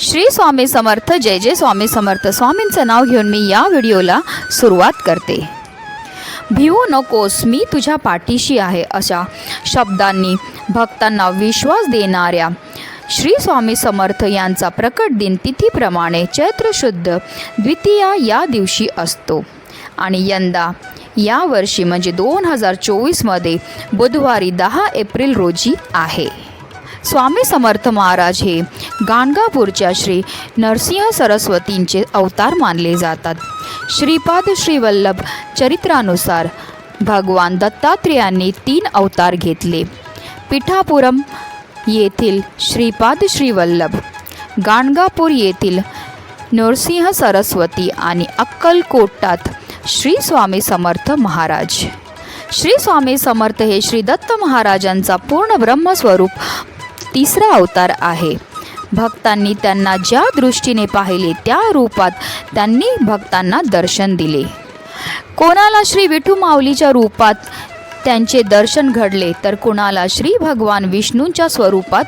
श्री स्वामी समर्थ जय जय स्वामी समर्थ. स्वामींचं नाव घेऊन मी या व्हिडिओला सुरुवात करते. भिवू नकोस मी तुझ्या पाठीशी आहे अशा शब्दांनी भक्तांना विश्वास देणाऱ्या श्री स्वामी समर्थ यांचा प्रकट दिन तिथीप्रमाणे चैत्र शुद्ध द्वितीया या दिवशी असतो. आणि यंदा यावर्षी म्हणजे दोन हजार चोवीसमध्ये बुधवारी दहा एप्रिल रोजी आहे. स्वामी समर्थ महाराज हे गाणगापूरच्या श्री नरसिंह सरस्वतींचे अवतार मानले जातात. श्रीपाद श्रीवल्लभ चरित्रानुसार भगवान दत्तात्रेयांनी तीन अवतार घेतले. पिठापुरम येथील श्रीपाद श्रीवल्लभ गाणगापूर येथील नरसिंह सरस्वती आणि अक्कलकोटात श्री स्वामी समर्थ महाराज. श्री स्वामी समर्थ हे श्री दत्त महाराजांचा पूर्ण ब्रह्मस्वरूप तिसरा अवतार आहे. भक्तांनी त्यांना ज्या दृष्टीने पाहिले त्या रूपात त्यांनी भक्तांना दर्शन दिले. कोणाला श्री विठू माऊलीच्या रूपात त्यांचे दर्शन घडले तर कुणाला श्री भगवान विष्णूंच्या स्वरूपात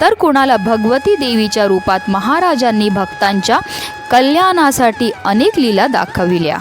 तर कुणाला भगवती देवीच्या रूपात महाराजांनी भक्तांच्या कल्याणासाठी अनेक लीला दाखविल्या.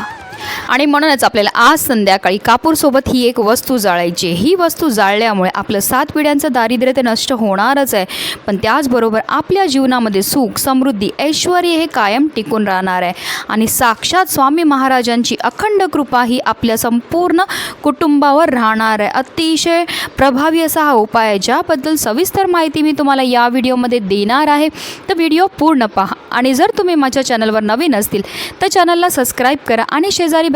आणि म्हणूनच आपल्याला आज संध्याकाळी कापूरसोबत ही एक वस्तू जाळायची ही वस्तू जाळल्यामुळे आपलं सात पिढ्यांचं दारिद्र्य ते नष्ट होणारच आहे. पण त्याचबरोबर आपल्या जीवनामध्ये सुख समृद्धी ऐश्वर हे कायम टिकून राहणार आहे. आणि साक्षात स्वामी महाराजांची अखंड कृपा ही आपल्या संपूर्ण कुटुंबावर राहणार आहे. अतिशय प्रभावी असा हा उपाय आहे ज्याबद्दल सविस्तर माहिती मी तुम्हाला या व्हिडिओमध्ये देणार आहे. तर व्हिडिओ पूर्ण पहा. आणि जर तुम्ही माझ्या चॅनलवर नवीन असतील तर चॅनलला सबस्क्राईब करा आणि शेजारी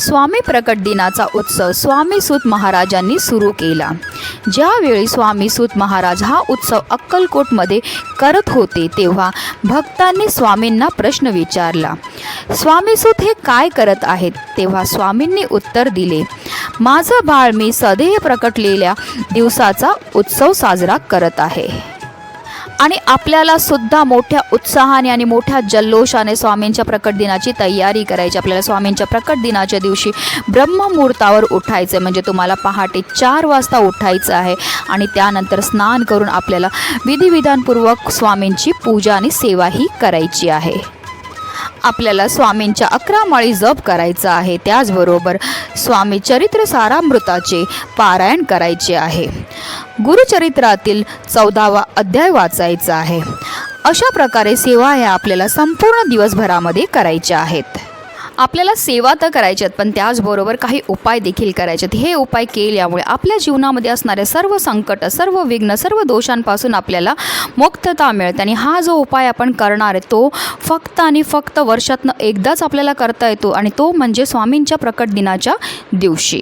स्वामी प्रकट दिनाचा उत्सव स्वामीसूत महाराजांनी सुरू केला. ज्यावेळी स्वामीसूत महाराज हा उत्सव अक्कलकोटमध्ये करत होते तेव्हा भक्तांनी स्वामींना प्रश्न विचारला स्वामीसूत हे काय करत आहेत? तेव्हा स्वामींनी उत्तर दिले माझं बाळ मी सदेह प्रकटलेल्या दिवसाचा उत्सव साजरा करत आहे. आणि आपल्याला सुद्धा मोठ्या उत्साहाने आणि मोठ्या जल्लोषाने स्वामींच्या प्रकट दिनाची तयारी करायची. आपल्याला स्वामींच्या प्रकट दिनाच्या दिवशी ब्रह्ममुहूर्तावर उठायचं आहे म्हणजे तुम्हाला पहाटे चार वाजता उठायचं आहे आणि त्यानंतर स्नान करून आपल्याला विधिविधानपूर्वक स्वामींची पूजा आणि सेवाही करायची आहे. आपल्याला स्वामींच्या अकरा माळी जप करायचा आहे. त्याचबरोबर स्वामी चरित्र सारामृताचे पारायण करायचे आहे. गुरुचरित्रातील चौदावा अध्याय वाचायचा आहे. अशा प्रकारे सेवा ह्या आपल्याला संपूर्ण दिवसभरामध्ये करायच्या आहेत. आपल्याला सेवा तर करायच्या आहेत पण त्याचबरोबर काही उपाय देखील करायचे आहेत. हे उपाय केल्यामुळे आपल्या जीवनामध्ये असणारे सर्व संकट सर्व विघ्न सर्व दोषांपासून आपल्याला मुक्तता मिळते. आणि हा जो उपाय आपण करणार आहे तो फक्त आणि फक्त वर्षातनं एकदाच आपल्याला करता येतो. आणि तो म्हणजे स्वामींच्या प्रकट दिनाच्या दिवशी.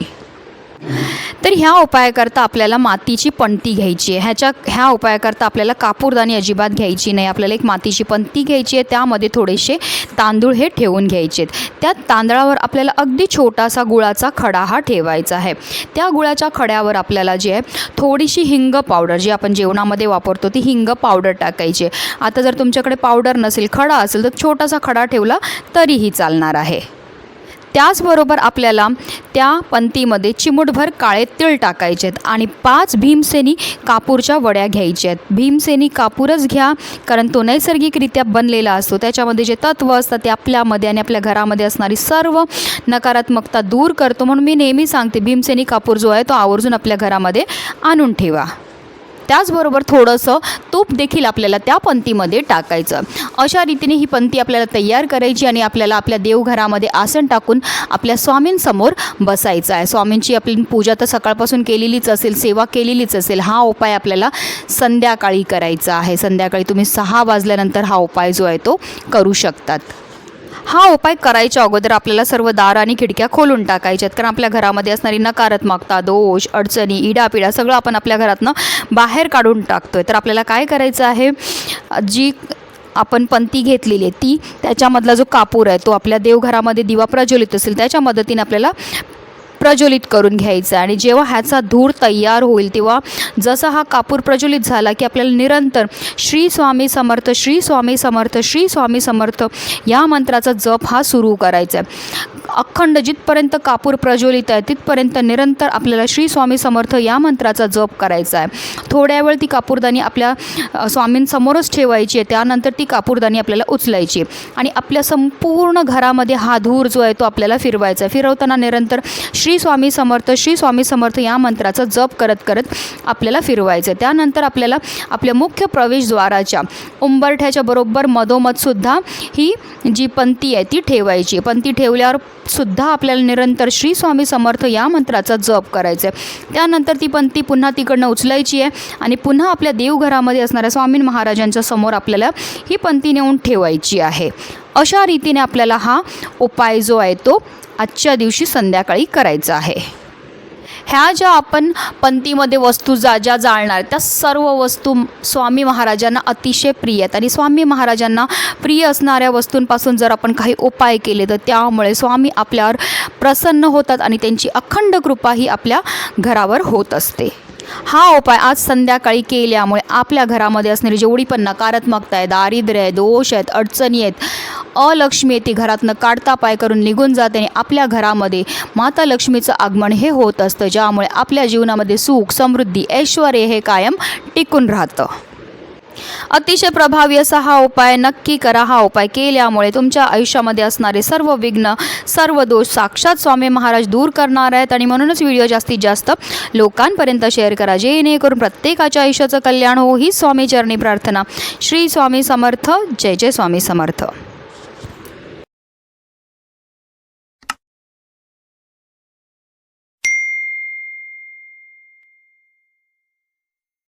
तर ह्या उपायाकरता आपल्याला मातीची पणती घ्यायची आहे. ह्याच्या ह्या उपायाकरता आपल्याला कापूरदानी अजिबात घ्यायची नाही. आपल्याला एक मातीची पणती घ्यायची आहे. त्यामध्ये थोडेसे तांदूळ हे ठेवून घ्यायचे आहेत. त्या तांदळावर आपल्याला अगदी छोटासा गुळाचा खडा हा ठेवायचा आहे. त्या गुळाच्या खड्यावर आपल्याला जे आहे थोडीशी हिंग पावडर जी आपण जेवणामध्ये वापरतो ती हिंग पावडर टाकायची आहे. आता जर तुमच्याकडे पावडर नसेल खडा असेल तर छोटासा खडा ठेवला तरीही चालणार आहे. त्याचबरोबर आपल्याला त्या पंतीमध्ये चिमूटभर काळे तीळ टाकायचे आहेत आणि पाच भीमसेनी कापूरच्या वड्या घ्यायच्या आहेत. भीमसेनी कापूरच घ्या कारण तो नैसर्गिकरित्या बनलेला असतो. त्याच्यामध्ये जे तत्त्व असतात ते आपल्यामध्ये आणि आपल्या घरामध्ये असणारी सर्व नकारात्मकता दूर करतो. म्हणून मी नेहमी सांगते भीमसेनी कापूर जो आहे तो आवर्जून आपल्या घरामध्ये आणून ठेवा. त्याचबरोबर थोडंसं तूप देखील आपल्याला त्या पंथीमध्ये टाकायचं. अशा रीतीने ही पंथी आपल्याला तयार करायची आणि आपल्याला आपल्या देवघरामध्ये आसन टाकून आपल्या स्वामींसमोर बसायचं आहे. स्वामींची आपली पूजा तर सकाळपासून केलेलीच असेल सेवा केलेलीच असेल. हा उपाय आपल्याला संध्याकाळी करायचा आहे. संध्याकाळी तुम्ही सहा वाजल्यानंतर हा उपाय जो आहे तो करू शकतात. हा उपाय करायच्या अगोदर आपल्याला सर्व दार आणि खिडक्या खोलून टाकायच्यात. कारण आपल्या घरामध्ये असणारी नकारात्मकता दोष अडचणी इडापिडा सगळं आपण आपल्या घरातनं बाहेर काढून टाकतोय. तर आपल्याला काय करायचं आहे? जी आपण पंती घेतलेली आहे ती त्याच्यामधला जो कापूर आहे तो आपल्या देवघरामध्ये दिवा प्रज्वलित असेल त्याच्या मदतीने आपल्याला प्रज्वलित करून घ्यायचा आहे आणि जेव्हा ह्याचा धूर तयार होईल तेव्हा जसा हा कापूर प्रज्वलित झाला की आपल्याला निरंतर श्री स्वामी समर्थ श्री स्वामी समर्थ श्री स्वामी समर्थ या मंत्राचा जप हा सुरू करायचा आहे. अखंड जिथपर्यंत कापूर प्रज्वलित आहे तिथपर्यंत निरंतर आपल्याला श्री स्वामी समर्थ या मंत्राचा जप करायचा आहे. थोड्या वेळ ती कापूरदानी आपल्या स्वामींसमोरच ठेवायची आहे त्यानंतर ती कापूरदानी आपल्याला उचलायची आणि आपल्या संपूर्ण घरामध्ये हा धूर जो आहे तो आपल्याला फिरवायचा आहे. फिरवताना निरंतर श्री स्वामी समर्थ श्री स्वामी समर्थ या मंत्राचा जप करत करत आपल्याला फिरवायचं आहे त्यानंतर आपल्याला आपल्या मुख्य प्रवेशद्वाराच्या उंबरठ्याच्या बरोबर मधोमधसुद्धा ही जी पंथी आहे ती ठेवायची. पंथी ठेवल्यावर सुद्धा आपल्याला निरंतर श्री स्वामी समर्थ या मंत्राचा जप करायचा आहे त्यानंतर ती पंथी पुन्हा तिकडनं उचलायची आहे आणि पुन्हा आपल्या देवघरामध्ये असणाऱ्या स्वामी महाराजांच्या समोर आपल्याला ही पंथी नेऊन ठेवायची आहे. अशा रीतीने आपल्याला हा उपाय जो आहे तो आजच्या दिवशी संध्याकाळी करायचा आहे. ह्या ज्या आपण पंथीमध्ये वस्तू जा ज्या जाळणार त्या सर्व वस्तू स्वामी महाराजांना अतिशय प्रिय आहेत. आणि स्वामी महाराजांना प्रिय असणाऱ्या वस्तूंपासून जर आपण काही उपाय केले तर त्यामुळे स्वामी आपल्यावर प्रसन्न होतात आणि त्यांची अखंड कृपा ही आपल्या घरावर होत असते. हा उपाय आज संध्याकाळी केल्यामुळे आपल्या घरामध्ये असणारी जेवढी पण नकारात्मकता आहे दारिद्र्य आहे दोष आहेत अडचणी आहेत अलक्ष्मी आहे ती घरातनं काढता पाय करून निघून जाते आणि आपल्या घरामध्ये माता लक्ष्मीचं आगमन हे होत असतं ज्यामुळे आपल्या जीवनामध्ये सुख समृद्धी ऐश्वर हे कायम टिकून राहतं. अतिशय प्रभावी असा हा उपाय नक्की करा. हा उपाय केल्यामुळे तुमच्या आयुष्यामध्ये असणारे सर्व विघ्न सर्व दोष साक्षात स्वामी महाराज दूर करणार आहेत आणि म्हणूनच व्हिडिओ जास्तीत जास्त लोकांपर्यंत शेअर करा. जेणेकरून प्रत्येकाच्या आयुष्याचं कल्याण हो. ही स्वामी चरणी प्रार्थना. श्री स्वामी समर्थ. जय जय स्वामी समर्थ.